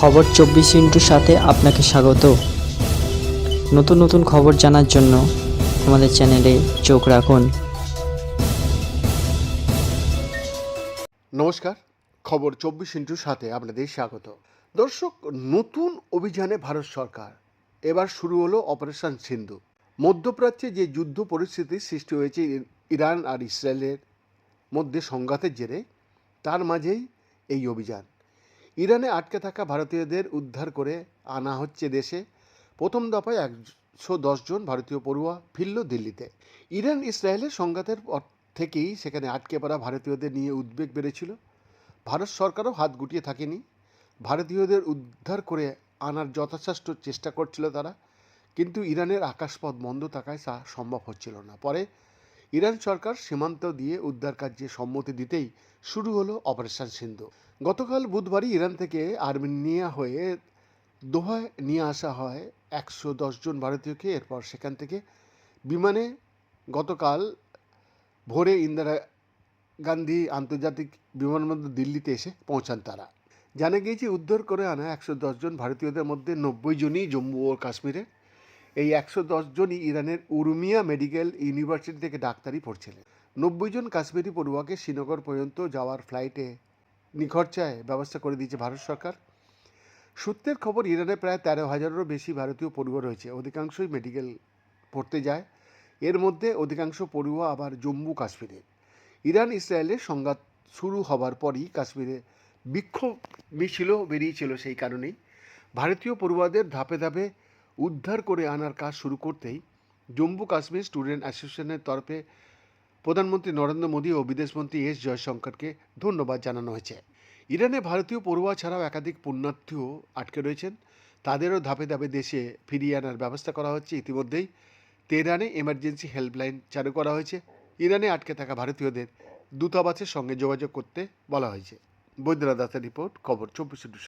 খবর চব্বিশ ইন্টুর সাথে আপনাকে স্বাগত। নতুন নতুন খবর জানার জন্য আমাদের চ্যানেলে চোখ রাখুন। নমস্কার, খবর চব্বিশ ইন্টুর সাথে আপনাদের স্বাগত। দর্শক, নতুন অভিযানে ভারত সরকার। এবার শুরু হলো অপারেশন সিন্ধু। মধ্যপ্রাচ্যে যে যুদ্ধ পরিস্থিতির সৃষ্টি হয়েছে ইরান আর ইসরায়েলের মধ্যে সংঘাতের জেরে, তার মাঝেই এই অভিযান। ইরানে আটকে থাকা ভারতীয়দের উদ্ধার করে আনা হচ্ছে দেশে। প্রথম দফায় একশো জন ভারতীয় পড়ুয়া ফিরল দিল্লিতে। ইরান, ইসরায়েলের সংঘাতের পর থেকেই সেখানে আটকে পড়া ভারতীয়দের নিয়ে উদ্বেগ বেড়েছিল। ভারত সরকারও হাত গুটিয়ে থাকেনি। ভারতীয়দের উদ্ধার করে আনার যথাসাধ্য চেষ্টা করছিল তারা, কিন্তু ইরানের আকাশপথ বন্ধ থাকায় তা সম্ভব হচ্ছিল না। পরে ইরান সরকার সীমান্ত দিয়ে উদ্ধার কার্যে সম্মতি দিতেই শুরু হলো অপারেশন সিন্ধু। গতকাল বুধবারই ইরান থেকে আর্মেনিয়া হয়ে দোহায় নিয়ে আসা হয় একশো জন ভারতীয়কে। এরপর সেখান থেকে বিমানে গতকাল ভোরে ইন্দিরা গান্ধী আন্তর্জাতিক বিমানবন্দর দিল্লিতে এসে পৌঁছান তারা। জানা গিয়েছে, উদ্ধার করে আনা একশো জন ভারতীয়দের মধ্যে নব্বই জনই জম্মু ও কাশ্মীরে। এই একশো জনই ইরানের উরুমিয়া মেডিকেল ইউনিভার্সিটি থেকে ডাক্তারি পড়ছিলেন। নব্বই জন কাশ্মীরি পড়ুয়াকে শ্রীনগর পর্যন্ত যাওয়ার ফ্লাইটে নিখরচায় ব্যবস্থা করে দিয়েছে ভারত সরকার। সূত্রের খবর, ইরানে প্রায় তেরো হাজারেরও বেশি ভারতীয় পড়ুয়া রয়েছে। অধিকাংশই মেডিকেল পড়তে যায়। এর মধ্যে অধিকাংশ পড়ুয়া আবার জম্মু কাশ্মীরে ইরান ইসরায়েলের সংঘাত শুরু হবার পরই কাশ্মীরে বিক্ষোভ মিছিলও বেরিয়েছিল সেই কারণেই। ভারতীয় পড়ুয়াদের ধাপে ধাপে উদ্ধার করে আনার কাজ শুরু করতেই জম্মু কাশ্মীর স্টুডেন্ট অ্যাসোসিয়েশনের তরফে প্রধানমন্ত্রী নরেন্দ্র মোদী ও বিদেশমন্ত্রী এস জয়শঙ্করকে ধন্যবাদ জানানো হয়েছে। ইরানে ভারতীয় পড়ুয়া ছাড়াও একাধিক পুণ্যার্থীও আটকে রয়েছেন। তাদেরও ধাপে ধাপে দেশে ফিরিয়ে আনার ব্যবস্থা করা হচ্ছে। ইতিমধ্যেই তেহরানে এমার্জেন্সি হেল্পলাইন চালু করা হয়েছে। ইরানে আটকে থাকা ভারতীয়দের দূতাবাসের সঙ্গে যোগাযোগ করতে বলা হয়েছে। বৈদ্যনাথ দাসের রিপোর্ট, খবর চব্বিশ